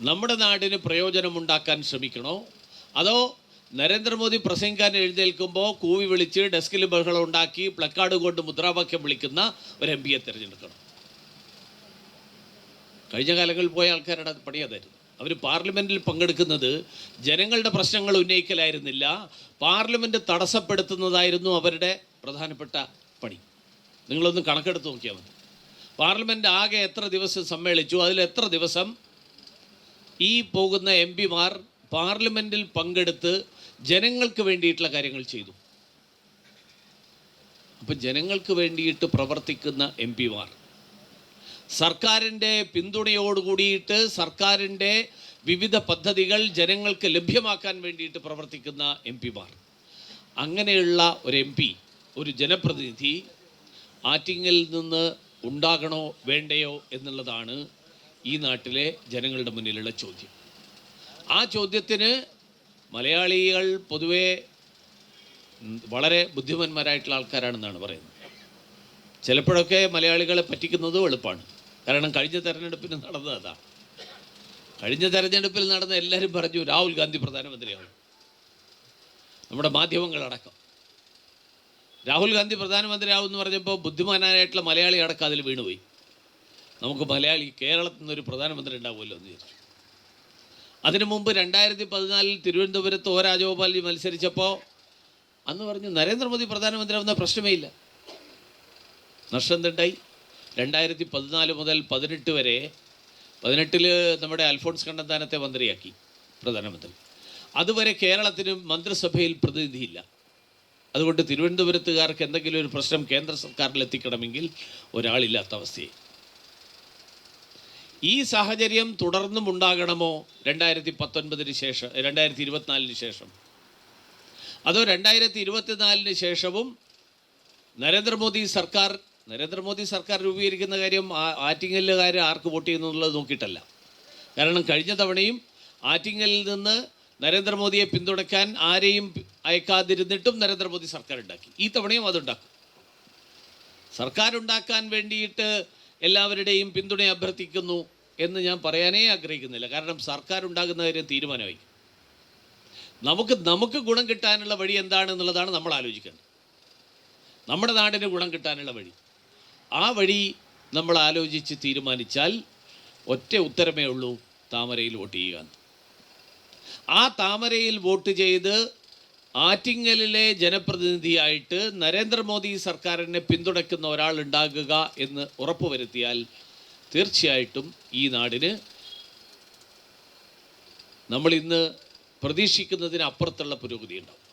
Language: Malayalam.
നമ്മുടെ നാടിന് പ്രയോജനമുണ്ടാക്കാൻ ശ്രമിക്കണോ? അതോ നരേന്ദ്രമോദി പ്രസംഗിക്കാൻ എഴുന്നേൽക്കുമ്പോൾ കൂവി വിളിച്ച് ഡെസ്കിൽ ബഹളം ഉണ്ടാക്കി പ്ലക്കാർഡ് കൊണ്ട് മുദ്രാവാക്യം വിളിക്കുന്ന ഒരു എം പിയെ തിരഞ്ഞെടുക്കണം. കഴിഞ്ഞ കാലങ്ങളിൽ പോയ ആൾക്കാരുടെ പണി അതായിരുന്നു. അവർ പാർലമെന്റിൽ പങ്കെടുക്കുന്നത് ജനങ്ങളുടെ പ്രശ്നങ്ങൾ ഉന്നയിക്കലായിരുന്നില്ല പാർലമെന്റ് തടസ്സപ്പെടുത്തുന്നതായിരുന്നു അവരുടെ പ്രധാനപ്പെട്ട പണി. നിങ്ങളൊന്ന് കണക്കെടുത്ത് നോക്കിയാൽ മതി. പാർലമെന്റ് ആകെ എത്ര ദിവസം സമ്മേളിച്ചു? അതിൽ എത്ര ദിവസം ഈ പോകുന്ന എം പിമാർ പാർലമെന്റിൽ പങ്കെടുത്ത് ജനങ്ങൾക്ക് വേണ്ടിയിട്ടുള്ള കാര്യങ്ങൾ ചെയ്തു. അപ്പം ജനങ്ങൾക്ക് വേണ്ടിയിട്ട് പ്രവർത്തിക്കുന്ന എം പിമാർ സർക്കാരിന്റെ പിന്തുണയോടുകൂടിയിട്ട് സർക്കാരിന്റെ വിവിധ പദ്ധതികൾ ജനങ്ങൾക്ക് ലഭ്യമാക്കാൻ വേണ്ടിയിട്ട് പ്രവർത്തിക്കുന്ന എം പിമാർ അങ്ങനെയുള്ള ഒരു എം പി ഒരു ജനപ്രതിനിധി ആറ്റിങ്ങിൽ നിന്ന് ഉണ്ടാകണോ വേണ്ടയോ എന്നുള്ളതാണ് ഈ നാട്ടിലെ ജനങ്ങളുടെ മുന്നിലുള്ള ചോദ്യം. ആ ചോദ്യത്തിന് മലയാളികൾ പൊതുവെ വളരെ ബുദ്ധിമന്മാരായിട്ടുള്ള ആൾക്കാരാണെന്നാണ് പറയുന്നത്. ചിലപ്പോഴൊക്കെ മലയാളികളെ പറ്റിക്കുന്നതും എളുപ്പമാണ്. കാരണം കഴിഞ്ഞ തെരഞ്ഞെടുപ്പിന് നടന്നത് അതാണ് കഴിഞ്ഞ തെരഞ്ഞെടുപ്പിൽ നടന്ന എല്ലാവരും പറഞ്ഞു രാഹുൽ ഗാന്ധി പ്രധാനമന്ത്രിയാണ്. നമ്മുടെ മാധ്യമങ്ങളടക്കം. രാഹുൽ ഗാന്ധി പ്രധാനമന്ത്രിയാവും എന്ന് പറഞ്ഞപ്പോൾ ബുദ്ധിമാനായിട്ടുള്ള മലയാളി അടക്കം അതിൽ വീണുപോയി. നമുക്ക് മലയാളി കേരളത്തിൽ നിന്നൊരു പ്രധാനമന്ത്രി ഉണ്ടാവുമല്ലോ എന്ന് വിചാരിച്ചു. അതിനു മുമ്പ് രണ്ടായിരത്തി പതിനാലിൽ തിരുവനന്തപുരത്ത് ഒ രാജഗോപാൽജി മത്സരിച്ചപ്പോൾ അന്ന് പറഞ്ഞു നരേന്ദ്രമോദി പ്രധാനമന്ത്രിയാവുന്ന പ്രശ്നമേ ഇല്ല. നഷ്ടം എന്തുണ്ടായി? രണ്ടായിരത്തി പതിനാല് മുതൽ പതിനെട്ട് വരെ പതിനെട്ടിൽ നമ്മുടെ അൽഫോൺസ് കണ്ണന്താനത്തെ മന്ത്രിയാക്കി പ്രധാനമന്ത്രി. അതുവരെ കേരളത്തിന് മന്ത്രിസഭയിൽ പ്രതിനിധിയില്ല. അതുകൊണ്ട് തിരുവനന്തപുരത്തുകാർക്ക് എന്തെങ്കിലും ഒരു പ്രശ്നം കേന്ദ്ര സർക്കാരിൽ എത്തിക്കണമെങ്കിൽ ഒരാളില്ലാത്ത അവസ്ഥയായി. ഈ സാഹചര്യം തുടർന്നും ഉണ്ടാകണമോ രണ്ടായിരത്തി പത്തൊൻപതിന് ശേഷം രണ്ടായിരത്തി ഇരുപത്തിനാലിന് ശേഷം? അതോ രണ്ടായിരത്തി ഇരുപത്തിനാലിന് ശേഷവും നരേന്ദ്രമോദി സർക്കാർ നരേന്ദ്രമോദി സർക്കാർ രൂപീകരിക്കുന്ന കാര്യം ആറ്റിങ്ങലുകാർ ആർക്ക് വോട്ട് ചെയ്യുന്നു എന്നുള്ളത് നോക്കിയിട്ടല്ല. കാരണം കഴിഞ്ഞ തവണയും ആറ്റിങ്ങലിൽ നിന്ന് നരേന്ദ്രമോദിയെ പിന്തുണയ്ക്കാൻ ആരെയും അയക്കാതിരുന്നിട്ടും നരേന്ദ്രമോദി സർക്കാർ ഉണ്ടാക്കി ഈ തവണയും അതുണ്ടാക്കും. സർക്കാർ ഉണ്ടാക്കാൻ വേണ്ടിയിട്ട് എല്ലാവരുടെയും പിന്തുണ അഭ്യർത്ഥിക്കുന്നു എന്ന് ഞാൻ പറയാനേ ആഗ്രഹിക്കുന്നില്ല. കാരണം സർക്കാർ ഉണ്ടാകുന്ന കാര്യം തീരുമാനമായി. നമുക്ക് നമുക്ക് ഗുണം കിട്ടാനുള്ള വഴി എന്താണെന്നുള്ളതാണ് നമ്മൾ ആലോചിക്കേണ്ടത്. നമ്മുടെ നാടിന് ഗുണം കിട്ടാനുള്ള വഴി. ആ വഴി നമ്മൾ ആലോചിച്ച് തീരുമാനിച്ചാൽ ഒറ്റ ഉത്തരമേ ഉള്ളൂ താമരയിൽ വോട്ട് ചെയ്യുക ആ താമരയിൽ വോട്ട് ചെയ്ത് ആറ്റിങ്ങലിലെ ജനപ്രതിനിധിയായിട്ട് നരേന്ദ്രമോദി സർക്കാരിനെ പിന്തുണയ്ക്കുന്ന ഒരാൾ ഉണ്ടാകുക എന്ന് ഉറപ്പുവരുത്തിയാൽ തീർച്ചയായിട്ടും ഈ നാടിന് നമ്മൾ ഇന്ന് പ്രതീക്ഷിക്കുന്നതിന് അപ്പുറത്തുള്ള പുരോഗതി ഉണ്ടാവും